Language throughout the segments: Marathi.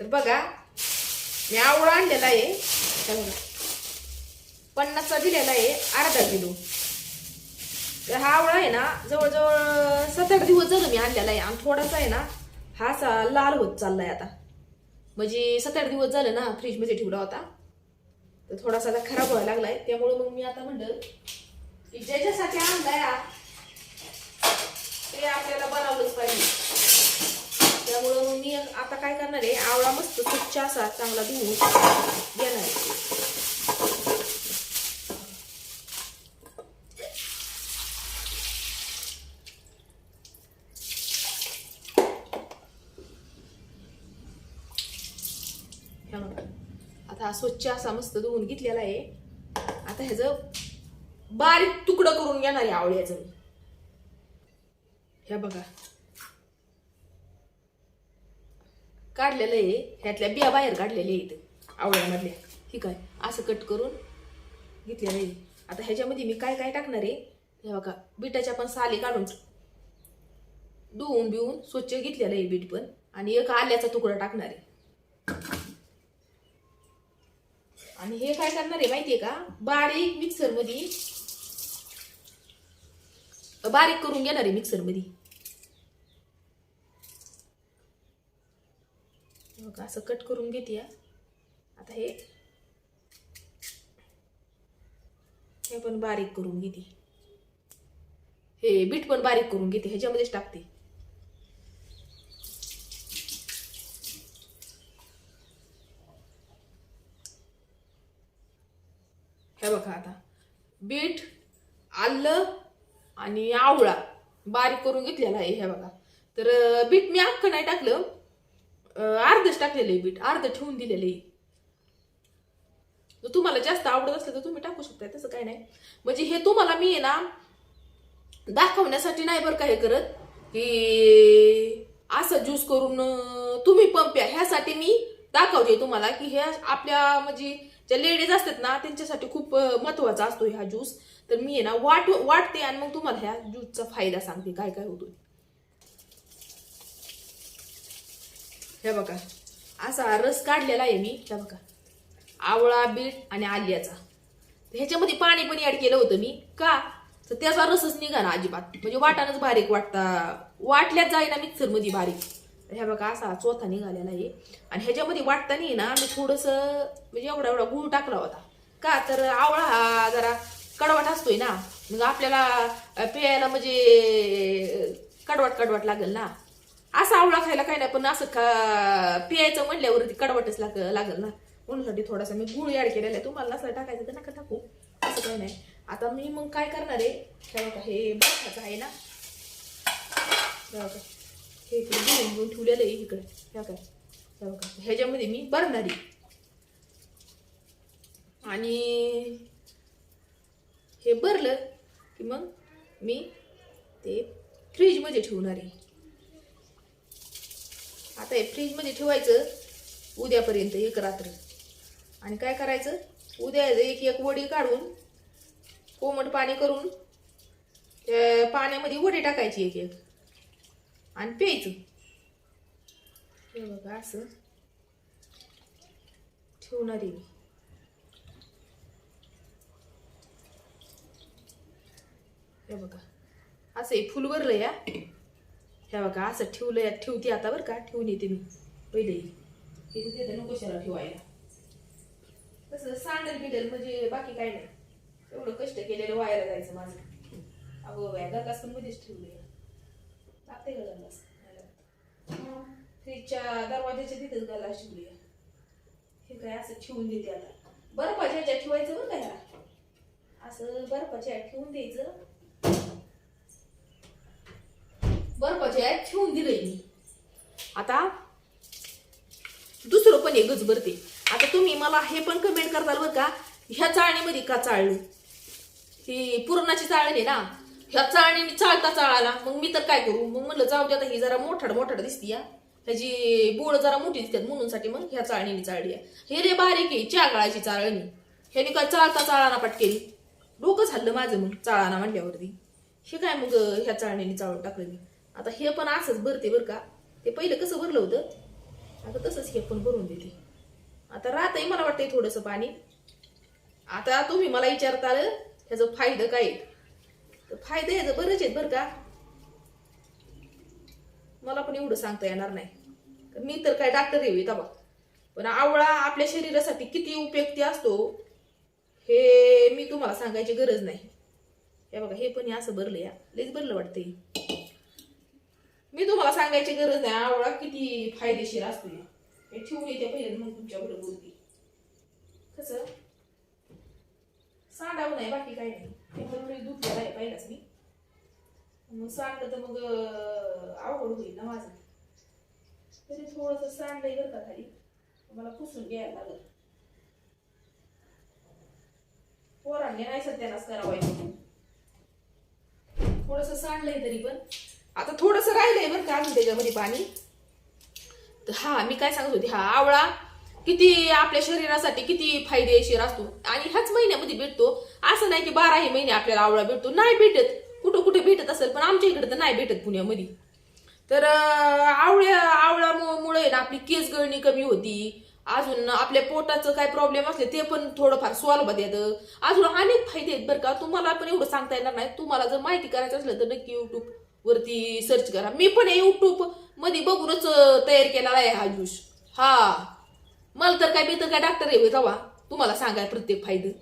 तर बघा मी आवळा आणलेला आहे. बघा पन्नासचा दिलेला आहे अर्धा किलो. तर हा आवळा आहे ना जवळजवळ सात आठ दिवस झालं मी आणलेला आहे. आणि थोडासा आहे ना हा असा लाल होत चाललाय आता. म्हणजे सात आठ दिवस झालं ना फ्रीजमध्ये ठेवला होता. तर थोडासा आता खराब व्हायला लागलाय. त्यामुळे मग मी आता म्हणलं की ज्याच्यासाठी आणलाय हा, ते आपल्याला बनवलंच पाहिजे. त्यामुळं मग मी आता काय करणार आहे आवळा मस्त स्वच्छ असा चांगला धुवून घेणार आहे. आता स्वच्छ असा मस्त धुवून घेतलेला आहे. आता ह्याचं बारीक तुकडं करून घेणार आहे आवळ्याचं ह्या बघा. काढलेलं आहे. ह्यातल्या बिया बाहेर काढलेल्या आहेत. आवळ्यामधल्या. ठीक आहे असं कट करून घेतलेलं आहे. आता ह्याच्यामध्ये मी काय काय टाकणार आहे? हे बघा बिटाच्या पण साली काढून धुवून बिवून स्वच्छ घेतलेलं आहे बीट पण. आणि एक आल्याचा तुकडा टाकणार आहे. आणि हे काय करणार आहे माहितीये का? बारीक मिक्सरमध्ये बारीक करून घेणार आहे मिक्सरमध्ये बघा असं कट करून घेते आता हे हे पण बारीक करून घेते. हे बीट पण बारीक करून घेते ह्याच्यामध्येच टाकते. हे बघा आता. बीट आलं आणि आवळा बारीक करून घेतलेला आहे हे बघा. तर बीट मी अख्खं नाही टाकलं. अर्धच टाकलेलं आहे बीट अर्ध ठेवून दिलेलं आहे. जर तुम्हाला जास्त आवडत असलं तर तुम्ही टाकू शकता तसं काय नाही. म्हणजे हे तुम्हाला मी आहे ना दाखवण्यासाठी नाही बरं का हे करत की असं ज्यूस करून तुम्ही पंप्या ह्यासाठी मी दाखवते तुम्हाला की हे आपल्या म्हणजे ज्या लेडीज असतात ना त्यांच्यासाठी खूप महत्त्वाचा असतो ह्या ज्यूस तर मी आहे ना वाट वाटते आणि मग तुम्हाला ह्या ज्यूसचा फायदा सांगते काय काय होतो हे बघा. असा रस काढलेला आहे मी हे बघा. आवळा बीट आणि आल्याचा. ह्याच्यामध्ये पाणी पण ॲड केलं होतं मी. का? तर त्याचा रसच निघा ना अजिबात. म्हणजे वाटानच बारीक वाटता. वाटल्यात जाईना मिक्सरमध्ये बारीक. ह्या बघा असा चोथा निघालेला आहे. आणि ह्याच्यामध्ये वाटताना ना मी थोडंसं म्हणजे एवढा एवढा गुळ टाकला होता. का? तर आवळा हा जरा कडवट असतोय ना. मग आपल्याला प्यायला म्हणजे कडवट कडवट लागेल ना. असं आवळा खायला काय नाही पण असं का प्यायचं म्हणल्यावरती कडवटच लाग लागेल ना. उन्हासाठी थोडासा मी गुळ याड केलेला आहे. तुम्हाला असं टाकायचं तर नका टाकू. असं काही नाही. आता मी मग काय करणार आहे? बघा हे बरखाचं आहे ना? हे बघा. हे इकडे घेऊन घेऊन ठेवलेलं आहे इकडे. हे काय बघा. ह्याच्यामध्ये मी भरणारी आणि हे भरलं की मग मी ते फ्रीजमध्ये ठेवणार आहे. आता हे फ्रीजमध्ये ठेवायचं उद्यापर्यंत एक रात्र. आणि काय करायचं? उद्या एक एक वडी काढून कोमट पाणी करून पाण्यामध्ये वडी टाकायची एक एक. आणि प्यायचं. हे बघा असं. ठेवणार आहे मी. हे बघा. असं हे फुल भरलं या. हे बघा असं ठेवलं या ठेवते आता बरं का ठेवून येते मी पहिले. इथे नको कशाला ठेवायला. कसं सांडल बिडल म्हणजे बाकी काय नाही. एवढं कष्ट केलेलं वायाला जायचं माझं. अगो या गलास पण मध्येच ठेवलं लागते का गलास फ्रीजच्या दरवाजाच्या तिथेच गलास ठेवली हे काय असं ठेवून देते आता. बर्फाच्या ह्याच्यात ठेवायचं बरं का असं बर्फाच्या ह्यात ठेवून द्यायचं. बर्फाच्या ह्यात ठेवून दिलंय मी. आता दुसरं पण एक गज भरते. आता तुम्ही मला हे पण कमेंट करताल बरं का ह्या चाळणीमध्ये का चाळलं? ही पुरणाची चाळणी आहे ना ह्या चाळणीने चाळता चाळाला मग मी तर काय करू? मग म्हणलं जाऊ दे आता ही जरा मोठाड मोठाड दिसती या. ह्याची बोळ जरा मोठी दिसतात म्हणून साठी मग ह्या चाळणीने चाळली आहे. हे रे बारीक आहे चागळाची चाळणी ह्याने काय चाळता चाळाना पटकेली डोकं झालं माझं मग चाळाना म्हणल्यावरती. हे काय मग ह्या चाळणीने चाळून टाकलं मी? आता हे पण असंच भरते बरं का. ते पहिलं कसं भरलं होतं? आता तसंच हे पण भरून देते. आता राहतंय मला वाटतंय थोडंसं पाणी. आता तुम्ही मला विचारताल ह्याचं फायदा काय? आहे? तर फायदे ह्याचं बरेच आहेत बरं का. मला पण एवढं सांगता येणार नाही. मी तर काय डॉक्टर येऊ बा पण आवळा आपल्या शरीरासाठी किती उपयुक्ती असतो हे मी तुम्हाला सांगायची गरज नाही. हे बघा हे पण हे असं भरलं या लईच भरलं वाटतंय. मी तुम्हाला सांगायची गरज नाही. आवळा किती फायदेशीर असतो ना हे ठेवून येते पहिले मग तुमच्याकडे बोलते. कसं? सांडावं नाही बाकी काही नाही. ते पण दूध आहे पहिलाच मी. मग सांडलं तर मग आवड होईल ना माझं. तरी थोडंसं सांडलंय बरं का खाली. मला पुसून घ्यायला लागल. पोरांनी नाही सत्यानाच करावायचं थोडस सांडलंय तरी पण. आता थोडस राहिलंय बरं का अजून त्याच्यामध्ये पाणी. तर हा मी काय सांगत होते हा आवळा किती आपल्या शरीरासाठी किती फायदेशीर असतो. आणि ह्याच महिन्यामध्ये भेटतो. असं नाही की बाराही महिने आपल्याला आवळा भेटतो नाही भेटत. कुठं कुठे भेटत असेल पण आमच्या इकडे तर नाही भेटत पुण्यामध्ये. तर आवळ्या आवळ्यामुळे ना आपली केस गळणी कमी होती. अजून आपल्या पोटाचं काय प्रॉब्लेम असले ते पण थोडंफार सॉल्व्ह येतं. अजून अनेक फायदे आहेत बरं का तुम्हाला पण एवढं सांगता येणार नाही. तुम्हाला जर माहिती करायचं असलं तर नक्की युट्यूब वरती सर्च करा. मी पण युट्यूबमध्ये बघूनच तयार केलेला आहे हा ज्यूस हा. मला तर काय मी तर काय डॉक्टर आहे जावा तुम्हाला सांगाय प्रत्येक फायदे.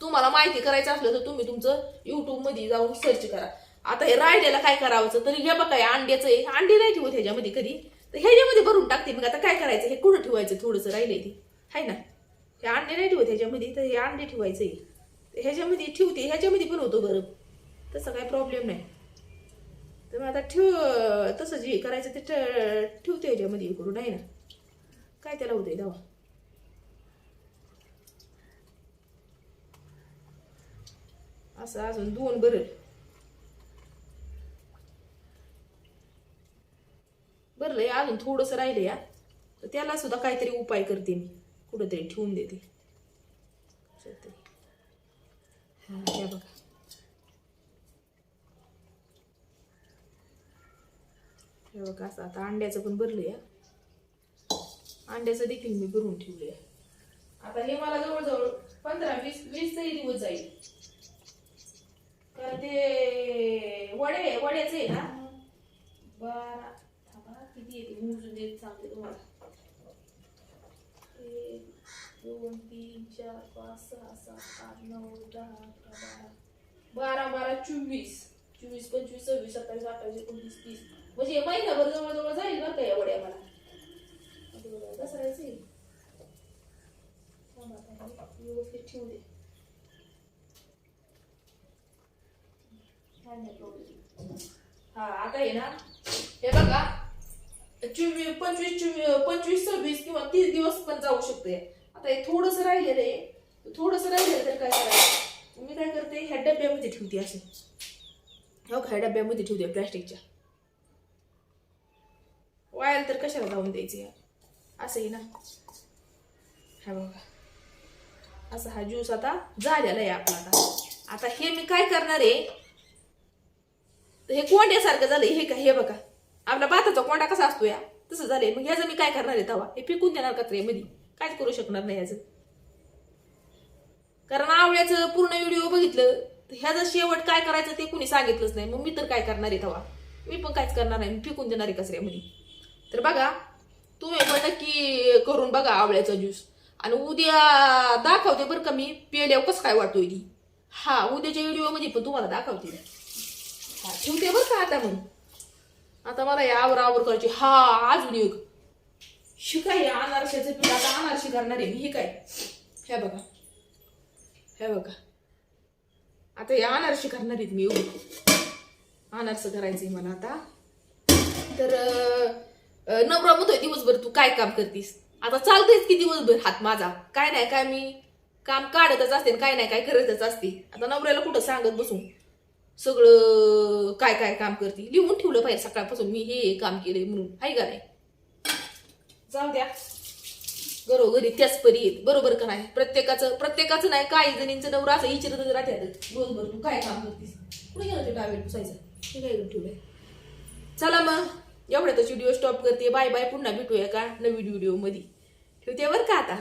तुम्हाला माहिती करायचं असलं तर तुम्ही तुमचं युट्यूबमध्ये जाऊन सर्च करा. आता हे राहिलेलं काय करावं तरी हे बघा अंड्याचं आहे. अंडी नाही ठेवत ह्याच्यामध्ये कधी. तर ह्याच्यामध्ये भरून टाकते मग आता काय करायचं? हे कुठं ठेवायचं? थोडंसं राहिलंय ते. हाय ना? हे अंडे नाही ठेवत ह्याच्यामध्ये. तर हे अंडे ठेवायचं आहे ह्याच्यामध्ये ठेवते. ह्याच्यामध्ये पण होतो गरम तसा काय प्रॉब्लेम नाही. तर मग आता ठेव तसं जे करायचं ते ठेवते ह्याच्यामध्ये हे करून आहे ना? काय त्याला होतंय दवा असं अजून दोन बरं. बरं अजून थोडंसं राहिलं या तर त्याला सुद्धा काहीतरी उपाय करते मी. कुठंतरी ठेवून देते. कशात हा या बघा. हे बघा असं आता अंड्याचं पण भरलं या अंड्याचं देखील मी भरून ठेवलंय. आता हे मला जवळजवळ पंधरा वीस वीस तरी दिवस जाईल. तर ते वडे वड्याचे आहे ना? बारा थांबा किती येते मोजून देत सांगते तुम्हाला. एक दोन तीन चार पाच सहा सात आठ नऊ दहा अकरा बारा. बारा बारा चोवीस. चोवीस पंचवीस सव्वीस सत्तावीस अठ्ठावीस एकोणतीस तीस. म्हणजे महिनाभर जवळजवळ जाईल बरं का या वड्या मला. दसऱ्याचं येईल व्यवस्थित ठेवू दे. हा आता आहे ना हे बघा चोवीस पंचवीस चोवीस पंचवीस सव्वीस किंवा तीस दिवस पण जाऊ शकते. आता हे थोडंसं राहिलेलं आहे. थोडंसं राहिलेलं तर काय करायचं? मी काय करते ह्या डब्यामध्ये ठेवते असे. हो का ह्या डब्यामध्ये ठेवते प्लॅस्टिकच्या. वाळायला तर कशाला जाऊन द्यायचे असंही ना. हा बघा. असा हा ज्यूस आता झालेला आहे आपला आता आता हे मी काय करणार आहे? हे कोंड्यासारखं झालं हे का हे बघा. आपला भाताचा कोंडा कसा असतो या? तसं झालंय. मग ह्याचं मी काय करणार आहे तवा? हे फेकून देणार कचऱ्यामध्ये काहीच करू शकणार नाही ह्याचं कारण आवळ्याचं पूर्ण व्हिडिओ बघितलं तर ह्याचं शेवट काय करायचं ते कुणी सांगितलंच नाही. मग मी तर काय करणार आहे तवा? मी पण काहीच करणार नाही. मी फेकून देणार आहे कचऱ्यामध्ये तर बघा तुम्ही पण नक्की करून बघा आवळ्याचा ज्यूस आणि उद्या दाखवते बरं का मी पेल्यावर कसं काय वाटतोय ती. हा उद्याच्या व्हिडिओमध्ये पण तुम्हाला दाखवते हा ठेवते बरं का आता मग. आता मला या आवर आवर करायची हा अजून एक. शिकाय अनारशाचं पीठ? आता अनारशी करणार आहे मी हे काय? हे बघा. हे बघा. आता हे अनारशी करणार आहेत मी एवढं. करायचं आहे मला आता. तर नवरा म्हणतोय दिवसभर तू काय काम करतीस? आता चालतेच की दिवसभर हात माझा. काय नाही काय मी काम काढतच असते काय नाही काय करतच असते. आता नवऱ्याला कुठं सांगत बसून? सगळं काय काय काम करते? लिहून ठेवलं पाहिजे सकाळपासून मी हे काम केलंय म्हणून. हाय का नाही? जाऊ द्या. घरोघरी त्याच परी येत बरोबर का नाही? प्रत्येकाचं प्रत्येकाचं नाही काही जणींचं नवरा असं विचारतच राहते दिवसभर तू काय काम करतीस? कुठे गेलं ते डावेल पुसायचं. हे काय ठेवलंय? चला मग. एवढ्यातच व्हिडिओ स्टॉप करते. बाय बाय पुन्हा भेटूया का नवीन व्हिडिओमध्ये ठेवते बरं का आता?